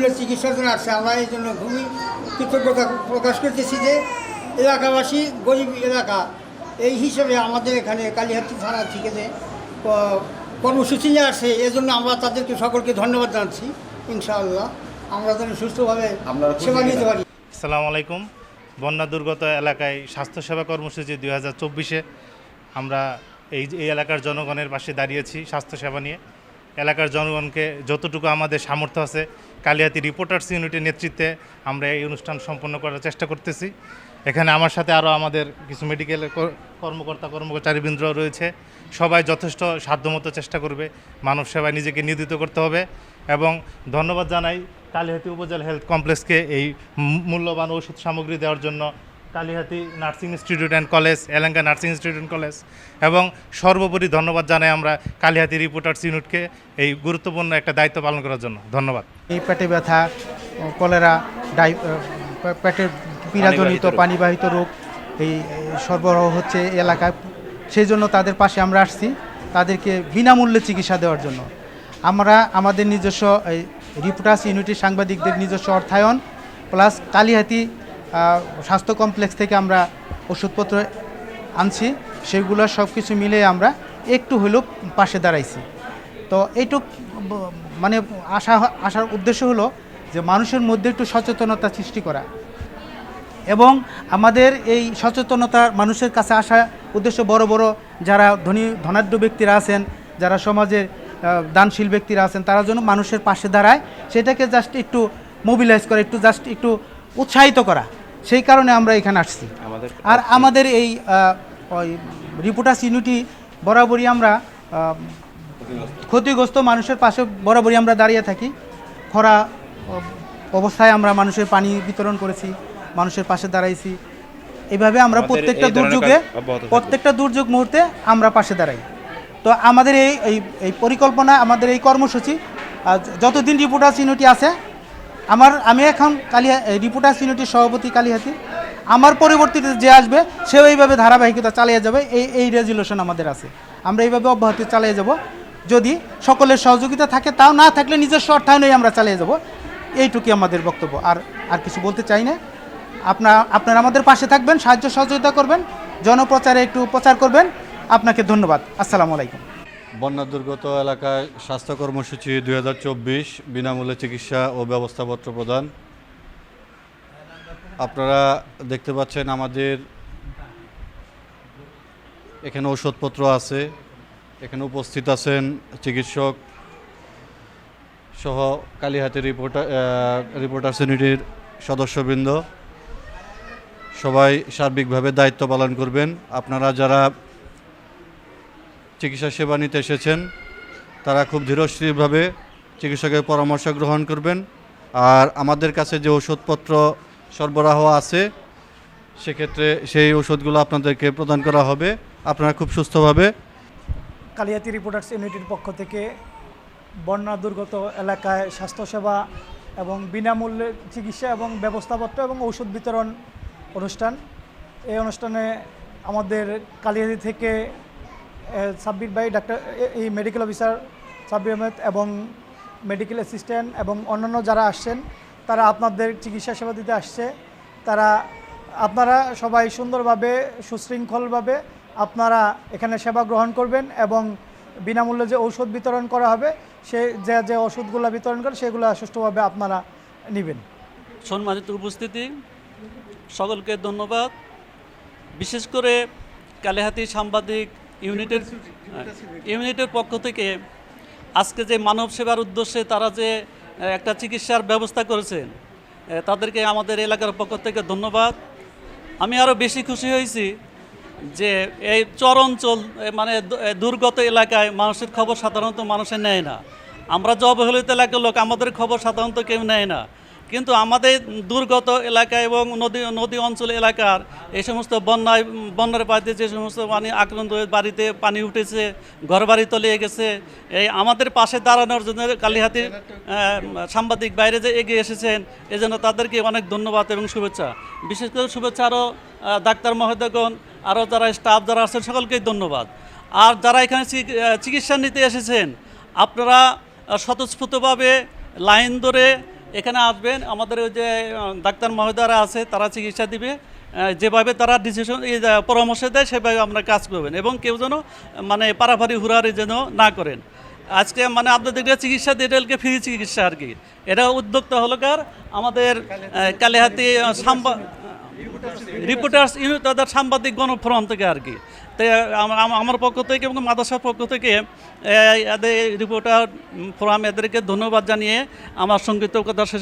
বিনামূল্যে চিকিৎসার জন্য আসছে আমরা এই জন্য খুবই কৃতজ্ঞতা প্রকাশ করতেছি যে এলাকাবাসী গরিব এলাকা এই হিসেবে আমাদের এখানে কালীহাতি থানা থেকে যে কর্মসূচি নিয়ে আসে এজন্য আমরা তাদেরকে সকলকে ধন্যবাদ জানাচ্ছি ইনশাআল্লাহ। আমরা যেন সুস্থভাবে সেবা নিতে পারি। আসসালামু আলাইকুম। বন্যা দুর্গত এলাকায় স্বাস্থ্যসেবা কর্মসূচি দুই হাজার চব্বিশে আমরা এই এই এলাকার জনগণের পাশে দাঁড়িয়েছি স্বাস্থ্যসেবা নিয়ে। এলাকার জনগণকে যতটুকু আমাদের সামর্থ্য আছে কালিয়াতি রিপোর্টার্স ইউনিটের নেতৃত্বে আমরা এই অনুষ্ঠান সম্পন্ন করার চেষ্টা করতেছি। এখানে আমার সাথে আরও আমাদের কিছু মেডিকেল কর্মকর্তা, কর্মচারীবৃন্দ রয়েছে। সবাই যথেষ্ট সাধ্যমতো চেষ্টা করবে। মানব সেবায় নিজেকে নিয়োজিত করতে হবে এবং ধন্যবাদ জানাই কালিহাতি উপজেলা হেলথ কমপ্লেক্সকে এই মূল্যবান ওষুধ সামগ্রী দেওয়ার জন্য Kalihati nursing institute and college Elenga nursing institute and college এবং সর্বোপরি ধন্যবাদ জানাই আমরা কালিহাতি রিপোর্টার্স ইউনিটকে এই গুরুত্বপূর্ণ একটা দায়িত্ব পালন করার জন্য। ধন্যবাদ। এই পেটে ব্যথা কলেরা ডাই পেটের পীড়াজনিত পানিবাহিত রোগ। এই সরবরাহ হচ্ছে এলাকায় সেই জন্য তাদের পাশে আমরা আসছি তাদেরকে বিনামূল্যে চিকিৎসা দেওয়ার জন্য। আমরা আমাদের নিজস্ব এই রিপোর্টার্স ইউনিটির সাংবাদিকদের নিজস্ব অর্থায়ন প্লাস কালীহাতি স্বাস্থ্য কমপ্লেক্স থেকে আমরা ওষুধপত্র আনছি, সেগুলো সব কিছু মিলে আমরা একটু হলেও পাশে দাঁড়াইছি। তো এইটুক মানে আশা আসার উদ্দেশ্য হলো যে মানুষের মধ্যে একটু সচেতনতা সৃষ্টি করা। এবং আমাদের এই সচেতনতা মানুষের কাছে আসা উদ্দেশ্য বড় বড় যারা ধনী, ধনাঢ্য ব্যক্তিরা আছেন, যারা সমাজের দানশীল ব্যক্তিরা আছেন, তারা যেন মানুষের পাশে দাঁড়ায়, সেটাকে জাস্ট একটু মোবিলাইজ করা, একটু জাস্ট একটু উৎসাহিত করা। সেই কারণে আমরা এখানে আসছি। আর আমাদের এই রিপোর্টার্স ইউনিটি বরাবরই আমরা ক্ষতিগ্রস্ত মানুষের পাশে বরাবরই আমরা দাঁড়িয়ে থাকি। খরা অবস্থায় আমরা মানুষের পানি বিতরণ করেছি মানুষের পাশে দাঁড়াইছি। এইভাবে আমরা প্রত্যেকটা দুর্যোগে। প্রত্যেকটা দুর্যোগ মুহূর্তে আমরা পাশে দাঁড়াই। তো আমাদের এই এই এই পরিকল্পনা আমাদের এই কর্মসূচি যতদিন রিপোর্টার্স ইউনিটি আছে আমার, আমি এখন কালিয়া রিপোর্টার্স ইউনিটির সভাপতি কালিহাতি। আমার পরবর্তীতে যে আসবে সেও এইভাবে ধারাবাহিকতা চালিয়ে যাবে। এই এই রেজুলেশন আমাদের আছে। আমরা এইভাবে অব্যাহত চালিয়ে যাব। যদি সকলের সহযোগিতা থাকে, তাও না থাকলে নিজস্ব অর্থায়নেই আমরা চালিয়ে যাব। এইটুকুই আমাদের বক্তব্য। আর আর কিছু বলতে চাই না। আপনার আপনারা আমাদের পাশে থাকবেন, সাহায্য সহযোগিতা করবেন, জনপ্রচারে একটু প্রচার করবেন। আপনাকে ধন্যবাদ। আসসালামু আলাইকুম। বন্যা দুর্গত এলাকায় স্বাস্থ্য কর্মসূচি দু হাজার চব্বিশ, বিনামূল্যে চিকিৎসা ও ব্যবস্থাপত্র প্রদান। আপনারা দেখতে পাচ্ছেন আমাদের এখানে ওষুধপত্র আছে, এখানে উপস্থিত আছেন চিকিৎসক সহ কালীহাতি রিপোর্টার রিপোর্টার ইউনিটির সদস্যবৃন্দ। সবাই সার্বিকভাবে দায়িত্ব পালন করবেন। আপনারা যারা চিকিৎসা সেবা নিতে এসেছেন। তারা খুব ধীরস্থিরভাবে চিকিৎসকের পরামর্শ গ্রহণ করবেন। আর আমাদের কাছে যে ওষুধপত্র সরবরাহ আছে, সেক্ষেত্রে সেই ওষুধগুলো আপনাদেরকে প্রদান করা হবে। আপনারা খুব সুস্থভাবে কালিয়াতি রিপোর্টার্স ইউনিটির পক্ষ থেকে বন্যা দুর্গত এলাকায় স্বাস্থ্যসেবা এবং বিনামূল্যে চিকিৎসা এবং ব্যবস্থাপত্র এবং ঔষধ বিতরণ অনুষ্ঠান। এই অনুষ্ঠানে আমাদের কালিয়াতি থেকে সাব্বির ভাই ডাক্তার এই মেডিকেল অফিসার সাব্বির আহমেদ এবং মেডিকেল অ্যাসিস্ট্যান্ট এবং অন্যান্য যারা আসছেন, তারা আপনাদের চিকিৎসা সেবা দিতে আসছে। তারা, আপনারা সবাই সুন্দরভাবে, সুশৃঙ্খলভাবে আপনারা এখানে সেবা গ্রহণ করবেন এবং বিনামূল্যে যে ঔষধ বিতরণ করা হবে, সে যে যে ওষুধগুলো বিতরণ করে সেগুলো সুষ্ঠুভাবে আপনারা নেবেন। সম্মানিত উপস্থিতি, সকলকে ধন্যবাদ। বিশেষ করে কালেহাতি সাংবাদিক ইউনিটের ইউনিটের পক্ষ থেকে আজকে যে মানব সেবার উদ্দেশ্যে তারা যে একটা চিকিৎসার ব্যবস্থা করেছেন তাদেরকে আমাদের এলাকার পক্ষ থেকে ধন্যবাদ। আমি আরও বেশি খুশি হয়েছি যে এই চর অঞ্চল মানে দুর্গত এলাকায় মানুষের খবর সাধারণত মানুষের নেয় না। আমরা যে অবহেলিত এলাকার লোক, আমাদের খবর সাধারণত কেউ নেয় না। কিন্তু আমাদের দুর্গত এলাকা এবং নদী নদী অঞ্চল এলাকার এই সমস্ত বন্যায়, বন্যার বাড়িতে যে সমস্ত পানি আক্রান্ত বাড়িতে পানি উঠেছে ঘর বাড়ি তলিয়ে গেছে, এই আমাদের পাশে দাঁড়ানোর জন্য কালীহাতির সাংবাদিক বাইরে যে এগিয়ে এসেছেন, এজন্য তাদেরকে অনেক ধন্যবাদ এবং শুভেচ্ছা। বিশেষ করে শুভেচ্ছা আরও ডাক্তার মহোদয়গণ আরও যারা স্টাফ যারা আছেন, সকলকেই ধন্যবাদ। আর যারা এখানে চিকিৎসা নিতে এসেছেন, আপনারা স্বতঃস্ফূর্তভাবে লাইন ধরে এখানে আসবেন, আমাদের ওই যে ডাক্তার মহোদয়রা আছে, তারা চিকিৎসা দিবে। যেভাবে তারা ডিসিশন পরামর্শ দেয়, সেভাবে আমরা কাজ করবেন। এবং কেউ যেন মানে পারাপারি হুরারি যেন না করেন। আজকে মানে আপনাদেরকে চিকিৎসা এটাকে ফ্রি চিকিৎসা আর কি। এটা উদ্যোক্তা হলো কার? আমাদের কালেহাতি সাংবা রিপোর্টার্স তাদের সাংবাদিক গণফোরাম থেকে আর কি। তাই আম- আম- আমার পক্ষ থেকে এবং মাদ্রাসার পক্ষ থেকে এদের রিপোর্টার ফোরাম এদেরকে ধন্যবাদ জানিয়ে আমার সংগীত কথা শেষ